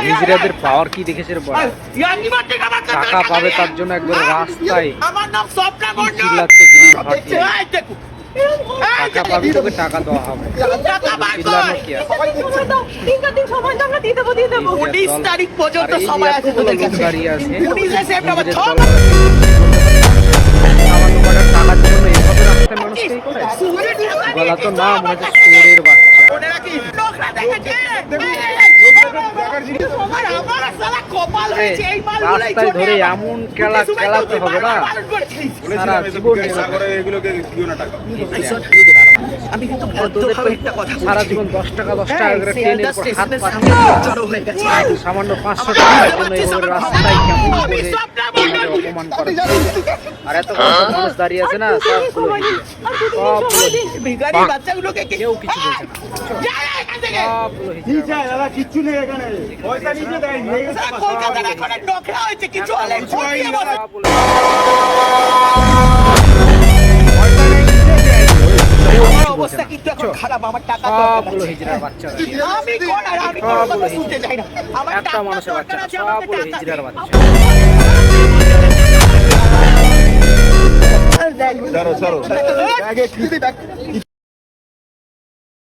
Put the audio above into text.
হিজড়াদের পাওয়ার কি দেখেছে টাকা পাবে তার জন্য একবার রাস্তায়। চিল্লাচ্ছে। টাকা পাবে তোকে টাকা দেওয়া হবে। চিল্লানো কি গলা তো না মনে হচ্ছে বাচ্চা মনে রাখিস, লোকরা দেখেছে। এই, এই, এই, আমার আমার শালা কপাল হয়েছে, এই মালগুলোই ধরে এমন খেলা খেলাতে হবে না। সারা জীবন আমি কিন্তু একটা কথা সারা জীবন দশ টাকা দশ টাকা করে এই ট্রেনের উপর হাত স্টেশনের জড়ো হয়ে গেছে। সামান্য পাঁচশো আমার টাকার জন্য পারছিস রাস্তায় কেমন করে স্বপ্না আমাদের মণ্ডল। অপমান করে আর এত মানুষ দাঁড়িয়ে আছে না? সবগুলো হিজড়া। ভিখারি বাচ্চাগুলোকে কেউ কিছু বলছে না। যা এখান থেকে। সবগুলো হিজড়া। সারা কলকাতার এখন এক হয়েছে, কিছু হলে অবস্থা কিন্তু এখন খারাপ, আমার টাকা আমি কোন আর আমি কোনো শুনতে চাই না। আমার টাকা মানুষের বাচ্চা সবগুলো হিজড়ার। বাচ্চা দেখ,